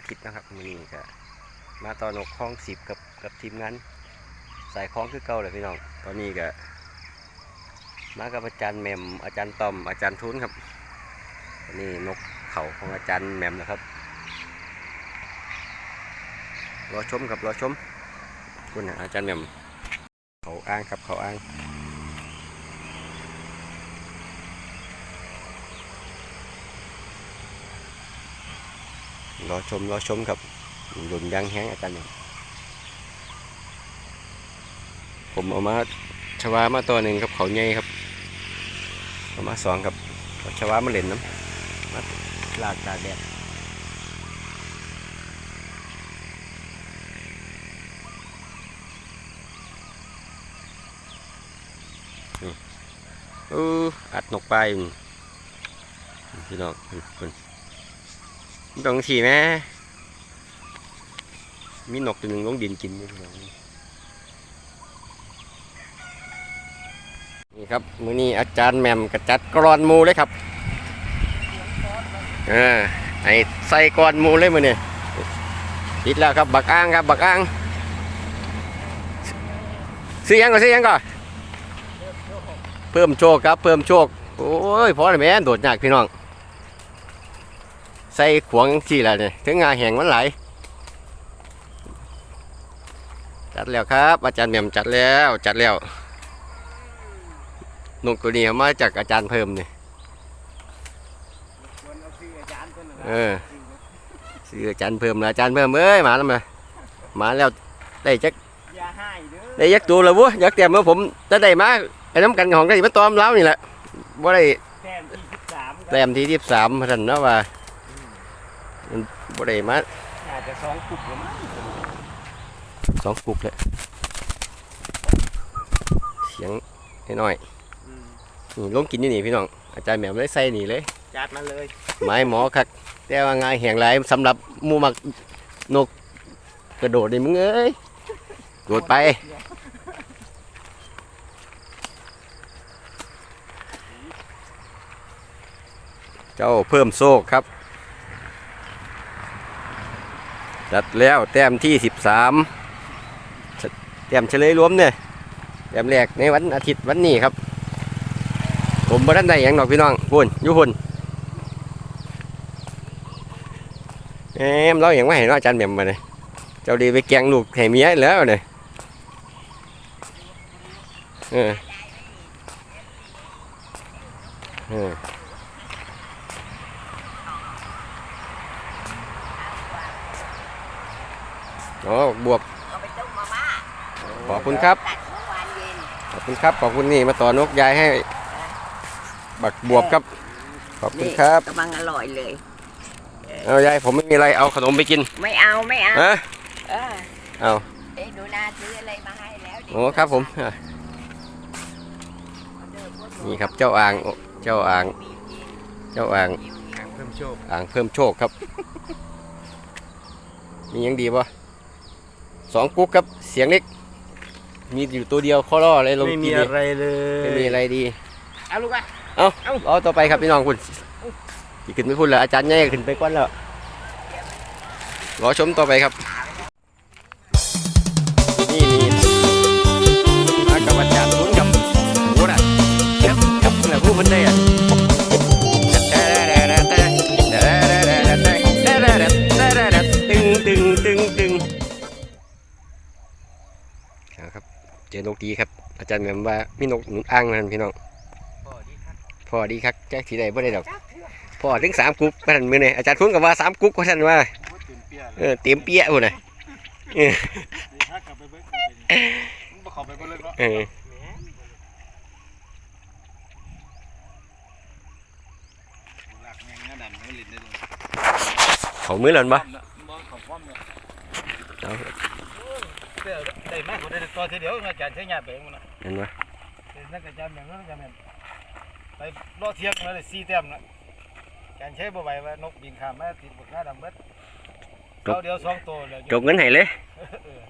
อาทิตย์นะครับมือนี้ก็มาตอนนกคลองสิบกับกับทีมงานสายคล้องคือเก่าเลยพี่น้อง ตอนนี้ก็มากับอาจารย์แหมมอาจารย์ต้อมอาจารย์ทุนครับนนี้นกเขาของอาจารย์แหมมนะครับรอชมครับรอชมคุณอาจารย์แหมมเขาอ้างครับเขาอ้าง รอชมรอชมครับหลุนยางแห้งอาจารย์เนี่ยผมเอามาชวามาตัวหนึ่งครับเขาใหญ่ครับเอามาสองครับชวามาเล่นน้ำมาลากตาแดดนี่เอออัดนกไปพี่น้องคุณ ตรงสีแม่มีนกตัวหนึ่งลงดินกินอยู่พี่น้องนี่ครับมือนี้อาจารย์แหม่มกระจัดกรอนมูเลยครับเออไอ้ใส่กรอนมูเลยมือนี้ติดแล้วครับบักอ้างครับบักอ้างซื้อยังก็ซื้อยังก็เพิ่มโชคครับ เพิ่มโชคโอ้ยพอแล้วแม่โดดยากพี่น้อง ส่ขวงที่ละเนี่ยถึงงาแห่งมันไหลจัดแล้วครับอาจารย์แหม่มจัดแล้วจัดแล้วนกตัวนี้มาจากอาจารย์เพิ่มเนี่ยเอออาจารย์เออซื้ออาจารย์เพิ่มนะอาจารย์เพิ่มเอ้ยมาแล้วมามาแล้วได้จักอย่าให้เด้อได้ยักตัวแล้ววะยักเต็มแล้วผมจะได้มาไอ้น้ำกันของได้มาตอมเล้านี่แหละว่าได้แต้มที่สิบสามแต้มที่ที่สามพันเนาะว่า มันบ่ได้มาอาจจะสองกุบหรือมั้งสองกุกเลยเสียงน้อยอืมๆนี่ลงกินนี่นี่พี่น้อง อาจารย์แหม่มเลยใส่นี่เลย จัดมาเลย ไม้หมอคัก แต่ว่าง่ายแห่งไรสำหรับหมูมักนกกระโดดนี่มึงเอ้ยโดดไปเจ้าเพิ่มโซกครับ จัดแล้วแต้มที่สิบสามแต้มเฉลยรวมเนี่ยแต้มแรกในวันอาทิตย์วันนี้ครับ ผมบ่ทันได้หยังดอกพี่น้องพุ่นยู่พุ่นเอ็มเราอย่างว่าเห็นว่าอาจารย์แหม่มมาเลยเจ้าดีไปแกงลูกให้เมียแล้วเนี่ยเออเออ โอ้บวบเอาไปต้มมาม่าขอบคุณครับ ตัดเมื่อวานเย็นขอบคุณครับ ขอบคุณนี่มาต่อนกยายให้ บักบวบครับ ขอบคุณครับกำลังอร่อยเลย เอายายผมไม่มีอะไร เอาขนมไปกินไม่เอาไม่เอาฮะเออเอาเอ้ยหนูนาซื้ออะไรมาให้แล้วดิโอ้ครับผมอะนี่ครับเจ้าอ่างโอ้เจ้าอ่างเจ้าอ่างเพิ่มโชค อ่างเพิ่มโชคครับ มียังดีปะ สองกุ๊กครับเสียงเล็ก มีอยู่ตัวเดียวข้อล่ออะไรลงไม่มีกินอะไรเลยไม่มีอะไรดี เอาลูกอะเอาเอาต่อไปครับพี่น้องคุณที่ขึ้นไปพูดแล้วอาจารย์ใหญ่ขึ้นไปก้อนแล้วรอชมต่อไปครับ เจอนกดีครับ อาจารย์เหมือนว่ามีนกหนุนอ่างนั่นพี่น้องพอดีครับแจ็คสีใดบ่ได้ดอกพอถึงสามกุ๊กพันมือเนี่ยอาจารย์ทุนกับว่าสามกุ๊กว่าท่านว่าตื่นเปี้ยเออเต็มเปี้ยพุ่นน่ะถ้ากลับไปเบิ้งมึงบอกเขาไปเบิ้งเลยเนาะเออหลักแมงนั่นดันไม่ลิ้นได้เลยเขามือหล่นปะ ได้มากกว่าได้ตัวทีเดียวอาจารย์ใช้งานไปมันนะเห็นปะนักอาจารย์แบ่งนักอาจารย์แบ่งไปรอเทียบมาเลยสี่แต้มนะการใช้บ่ไหวว่านกบินข้ามมาติดบกหน้าดำเบิดเราเดียวสองตัวเลยจบเงินให้เลยเออ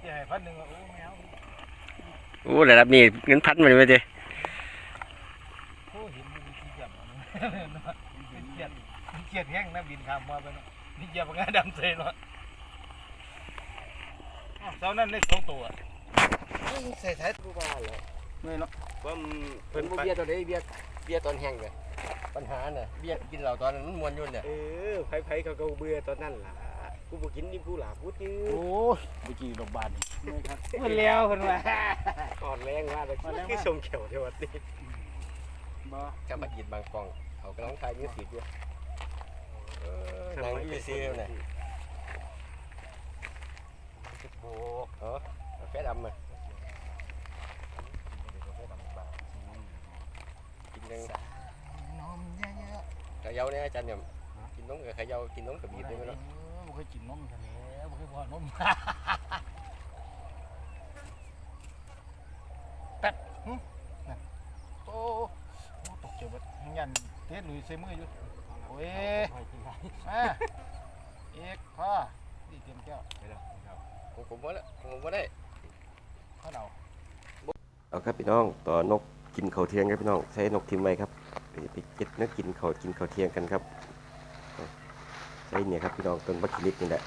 ที่ให้พันหนึ่งโอ้ไม่เอาโอ้ระดับนี้เงินพันมาเลยเจ้โอ้เห็นมันขี้เกียจมันเป็นเกียจขี้รียดแห้งนะบินข้ามมาไปเนาะนี่เหยียบงาดำเซเนาะาวเสานั้นได้สองตัวใส่ท้ายผู้ว่าเหรอเมื่อยเนาะว่าเพิ่นบ่เบียร์ตอนใดเบียร์เบียร์ตอนแห้งเลยปัญหาน่ะเบียร์กินเหล้าตอนนั้นมันมวนยุ่นเนี่ยเออไผๆเขาก็เบื่อตอนนั้นล่ะกูบ่กินนี่กูหลาพูดยืโอ้ยเมื่อกี้ดอกบานนี่เมื่อยครับเมื่อยแล้วคนว่าอ่อนแรงมากเลยอ่อนแรงมากคือชมเขียวเทวัดนี้บ่กับมากินบางกองเขากำลังทายมิวสิกอยู่เออนางอยู่ซื่อๆน่ะโบกเออกาแฟดำอะกินยังนมเยอะเขย่าเนี่ยอาจารย์เนี่ยกินนมกับเขย่ากิน ผมผมว่าละผมว่าได้ข้าวเหนียวเอาครับพี่น้องต่อนกกินข้าวเทียงครับพี่น้องใช้นกทิมไว้ครับไปเก็บนกกินข้าวกินข้าวเทียงกันครับใช้เนี่ยครับพี่น้องต้นบักคิลิกนี่แหละ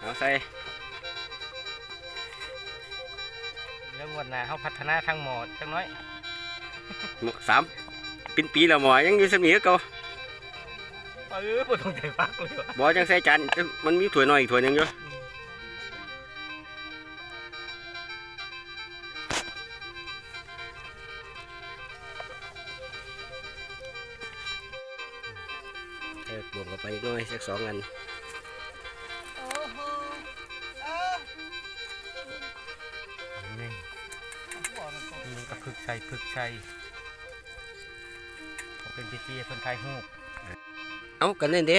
เอาใส่เรื่องวันหน้าเขาพัฒนาทางหมอดจังน้อยสามเป็นปีแล้วหมอยังอยู่สมีก็เก่าเออบ่ต้องใจฟักเลยว่ะบ่จังใส่จานมันมีถ้วยน้อยอีกถ้วยหนึงอยู่เออบวกเข้าไปอีกหน่อยสักสองอัน ก็พึกชัยพึกชัยเขาเป็นพิธีเพิ่นไทยฮูกเอากันเล่นเด้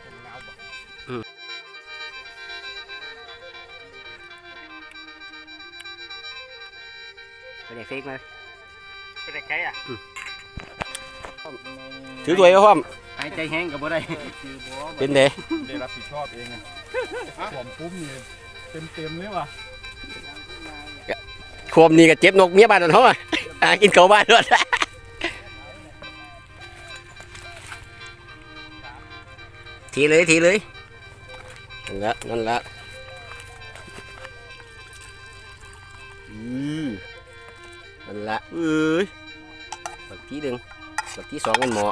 เป็นหนาวบ่ไปเด็กเฟกมาเป็นไงอะถือถ้วยเอาพร้อมหายใจแห้งก็บ่ได้เป็นเด้ได้รับผิดชอบเองอะผมปุ้มนี่เต็มเต็มๆเลยว่ะ โคมนี่ก็เจ็บนกเมียบ้านนั่นเฮาอะหากินเก่าบ้านด้วยทีเลยทีเลยนั่นละนั่นละอือนั่นละเอ้ยบักทีหนึ่งบักทีสองเป็นหมอ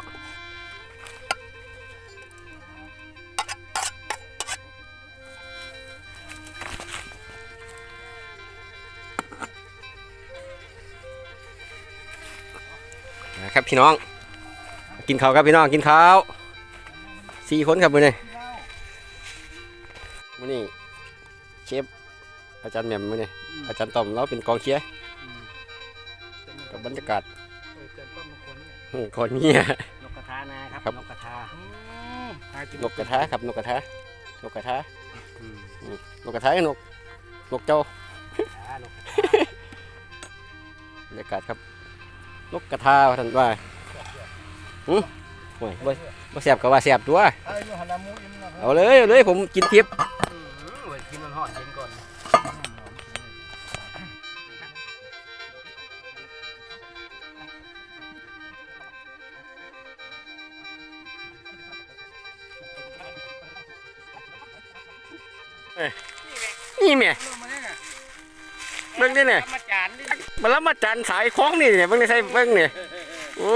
ครับพี่น้อง กินข้าวครับพี่น้องกินข้าวสี่คนครับมื้อนี้มื้อนี้เชฟอาจารย์แหม่มมื้อนี้อาจารย์ต้อมเราเป็นกองเชียร์กับบรรยากาศเออเจนต้นมงคลเนี่ยอืมคนเงี้ยนกกระทานะครับครับนกกระทาอืมหากินนกกระทะครับนกกระทะนกกระทะอืมนกกระทะกับนกนกเจ้าอ่านกกระทาบรรยากาศครับ นกกระทาท่านว่าหืมโอ้ยบ่บ่แสบก็ว่าแสบตัวไอ้ยูหันน้ำมูอิ่มนะครัเอาเลยเอาเลยผมกินทิพย์อืมเว้ยกินมันหอดเย็นก่อนนี่แม่เบิ่งนี่เนี่ย มาจานดิมันแล้วมาจันสายคล้องนี่เนี่ยเบิ่งได้ใส่เบิ่งเนี่ยโอ้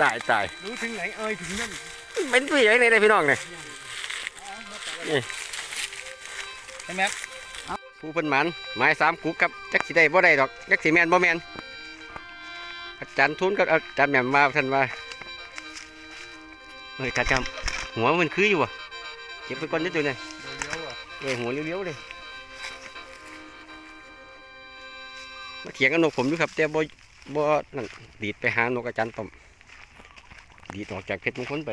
ตายตายรู้ถึงไหนเอ่ยถึงนั่นเป็นผู้ใหญ่ในได้พี่น้องเนี่ยไอ้แม็กผู้เพิ่นหมันไม้สามกุกครับจักสิได้บ่ได้ดอกจักสิแม่นบ่แม่นอาจารย์ทุนกับอาจารย์แหม่มมาท่านว่าเฮ้ยกาจำหัวมันคืออยู่อะเก็บไปก่อนนิดเดียวเนี่ยเดี๋ยวอะเอ้ยหัวเลี้ยวๆเลย มาเถียงกันนกผมอยู่ครับ แต่บ่บ่นั่นดีดไปหานกอาจารย์ต้อมดีดออกจากเพชรมงคลไป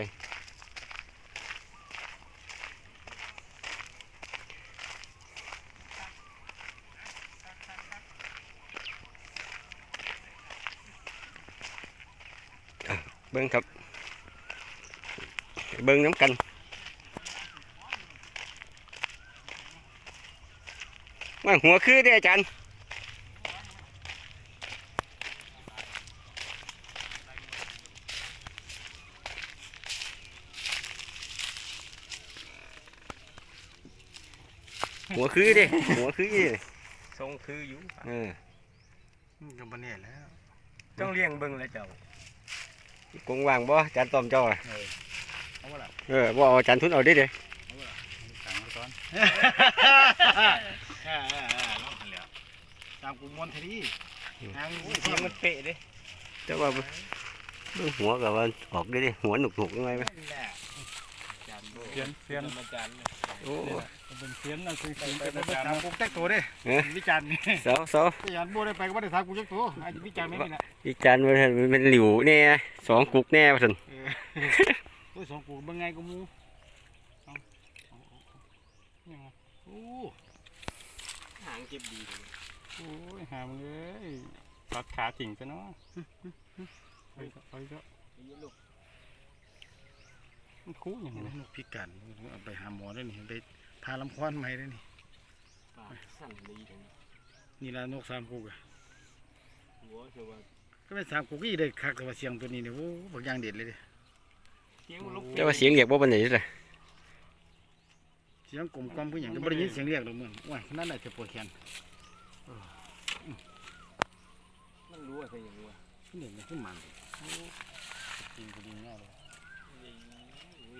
เบิ้งครับ เบิ้งน้ำกันว่าหัวคือเด้อาจารย์ หัวคือเด้หัวคือเด้ทรงคืออยู่เออก็บ่เนี่ยแล้ว ต้องเลี้ยงเบิ่งเลยเจ้ากงวางบ่อาจารย์ต้อมเจ้าอะเอาบ่ล่ะเออบ่เอาอาจารย์ทุนเอาได้เด้สั่งมาก่อนตามกูมวนทีนี้ทางเสียงมันเป๊ะเด้เจ้าว่าเบิ่งเบิ่งหัวกับว่าออกได้เด้หัวหนุกๆยังไงไหมจานโบ เสียนเสียนมาจานเลยโอ้เป็นเสียนนะคือเสียนเป็นไปตามกูแจ็คตัวเด้เอ๊ะวิจารณ์นี่เสาเสาวิจารณ์บ่ได้ไปก็บ่ได้ถามกูแจ็คตัวอาจจะวิจารณ์ไม่นี่แหละอีจานมันมันเป็นหลิวแน่สองกุกแน่ว่าซั่นโอ้ยสองกูเบิ่งไงกูมูเอาเอาเอายังไงโอ้หางเก็บดีเลยโอ้ยหามึงเอ้ยตัดขาถิ่งซะเนาะไปเถอะไปเถอะลูก มันคู่อย่างนี้นกพิการเอาไปหาหมอได้นี่ไปพาลำควันมาให้ได้นี่ปากสั่นดีเลยนี่ละนกสามกุกอะหัวคือว่าก็เป็นสามกุกอีได้คักแต่ว่าเสียงตัวนี้เนี่ยโอ้บักอย่างเด็ดเลยเด้เสียงลูกเจ้าว่าเสียงเรียกบ่ปานใดเลยเสียงกลมกล่อมผู้หญิงก็บ่ได้ยินเสียงเรียกหรอกมึงว้ายขนาดไหนจะปวดแขนมันรู้ว่าเคยอย่างรู้ว่านี่มันขึ้นมันโอ้จริงก็ดีแน่เลย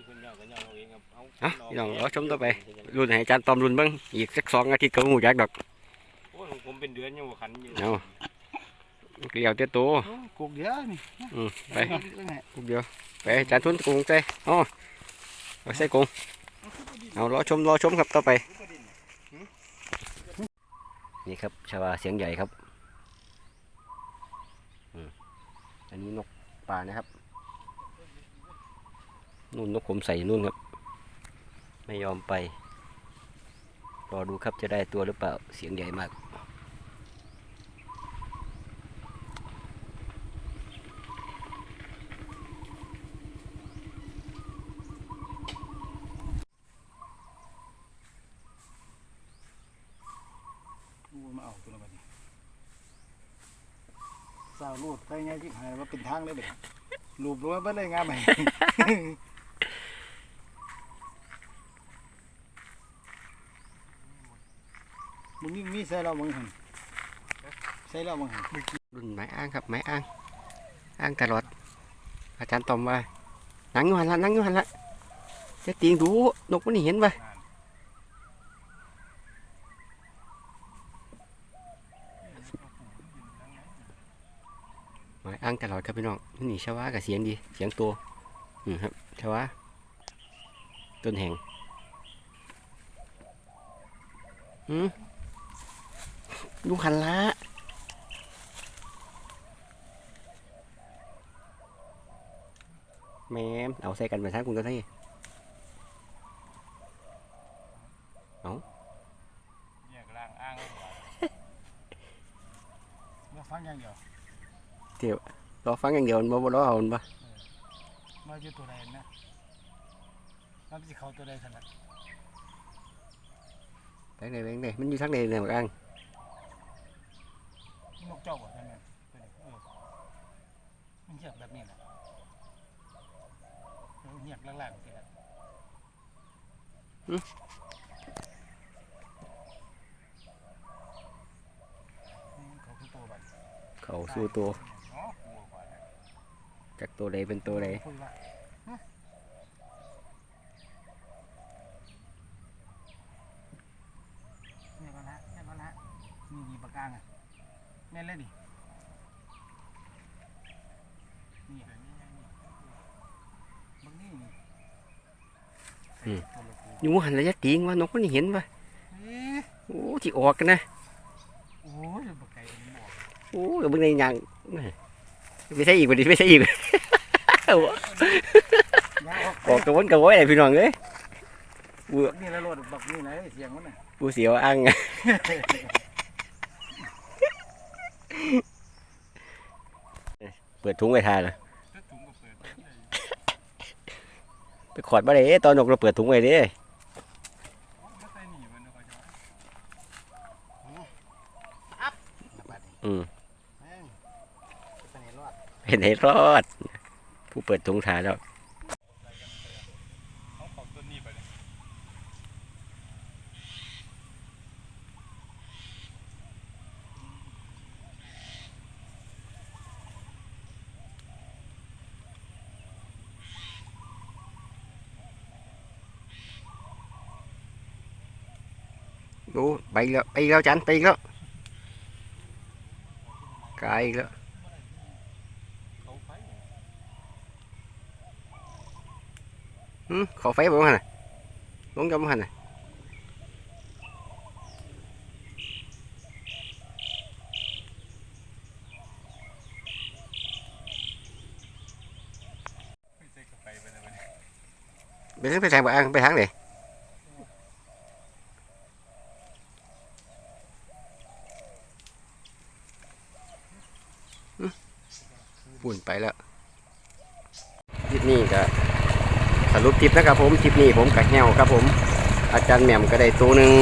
มีคนยาวกันยาวเราเองครับเอาอะพี่น้องรอชมต่อไปรุ่นให้อาจารย์ตอมรุ่นเบิ่งอีกสักสองอาทิตย์ก็หูจักดอกโอ้ยของผมเป็นเดือนยังว่าขันอยู่เอาเกลียวเต้โตโอ้กุกเดียวนี่อืมไปเรื่องไหนกุกเดียวไปอาจารย์ทุนกรุงใจอ๋อไปใส่กรุงเอารอชมรอชมครับต่อไป นี่ครับชาวาเสียงใหญ่ครับอืมอันนี้นกป่านะครับ นู่นนกขมใส่นู่นครับ ไม่ยอมไป รอดูครับจะได้ตัวหรือเปล่าเสียงใหญ่มาก มาเอาตัวละบัดนี้สาวรูดไปไงที่หายว่าเป็นทางเลยเบ็ดรูปรู้ว่าเบิ่เลยงามไหม มึงนี่มีใส่เราบังหันใส่เราบังหันรุ่นไม้อ้างครับไม้อ้าง อ้างตลอด อาจารย์ตอมว่านั่งอยู่หันละนั่งอยู่หันละจะตีงดูนกมันเห็นปะหมายอ้างตลอดครับพี่น้องนี่ชาวากับเสียงดีเสียงตัวอืมครับชาวาต้นแห่งอืม ลูกหันละแม่มเอาใส่กันไปทั้งคุณก็ได้เนี่ยกำลังอ้างมาฟังอย่างเดียวรอฟังอย่างเดียวมันบ่บ่รอเอามันบ่มาอยู่ตัวใดนะมันจะเข้าตัวใดขนาดไปเลยไปเลยมันอยู่ทั้งใดเลยหมากอ้าง นกเจ้าบ่ใช่ไหมตัวนี้เออมันเงียบแบบนี้แหละเออเงียบล่างๆสิละอืมเขาคือตัวบัดเขาสู้ตัวอ๋อหัวกว่าเนี่ยจากตัวใดเป็นตัวใดคุยว่าฮะเนี่ยก่อนนะเนี่ยก่อนนะนี่นี่ปากกางอะแม่ นเลยดินี่แบบนี้นี่บางนี่นี่ใส่ตัวละกูอยู่หันระยะติงว่านกมันนี่เห็นว่ะเอ๊ะโอ้ที่ออกกันนะโอ้ยบักไก่มันบอกโอ้ยเบิ่งในหยังไม่ใช่อีกบ่ดิไม่ใช่อีก ยาออกออกกระวนกระวอยเลยพี่น้องเอ้ยบักนี่แล้วรถบักนี่ไหนเสียงมันน่ะ กูเสียวอัง เปิดถุงไว้ทาเลยก็ถุงก็เปิดไปขอดบ่ได้เด้ตอนนกเราเปิดถุงไว้เด้ไม่ใส่หนีมันนะคอยจะว่าอืมแม่งจะไปไหนรอดเป็นให้รอด ผู้เปิดถุงทาแล้ว เอาของต้นนี้ไปเลย ดูไปอีกแล้วไปอีกแล้วจันไปอีกแล้วกายอีกแล้วเขาไปหืมขอไฟบ่มาหั่นน่ะลงจอมหันน่ะไม่ใช่กับไปไปเลยไปทางไปทางบ่อ่างไปทางไหน ปุ่นไปแล้วทริปนี้ก็สรุปทริปนะครับผมทริปนี้ผมกับแฮวครับผม อาจารย์แหม่มก็ได้ตัวหนึ่ง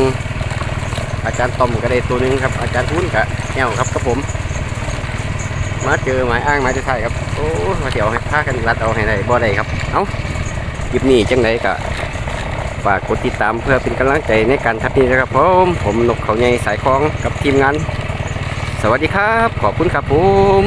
อาจารย์ต้อมก็ได้ตัวหนึ่งครับ อาจารย์พุ้นกับแฮวครับครับผม มาเจอหมายอ้างหมายจะใช่ครับโอ้มาเที่ยวให้พากันรัดเอาให้ได้บ่ได้ครับเอ้าคลิปนี้จังไหนก็ฝากกดติดตามเพื่อเป็นกำลังใจในการทับนี้นะครับผมผมนกเขาใหญ่สายคล้องกับทีมงาน สวัสดีครับ ขอบคุณครับผม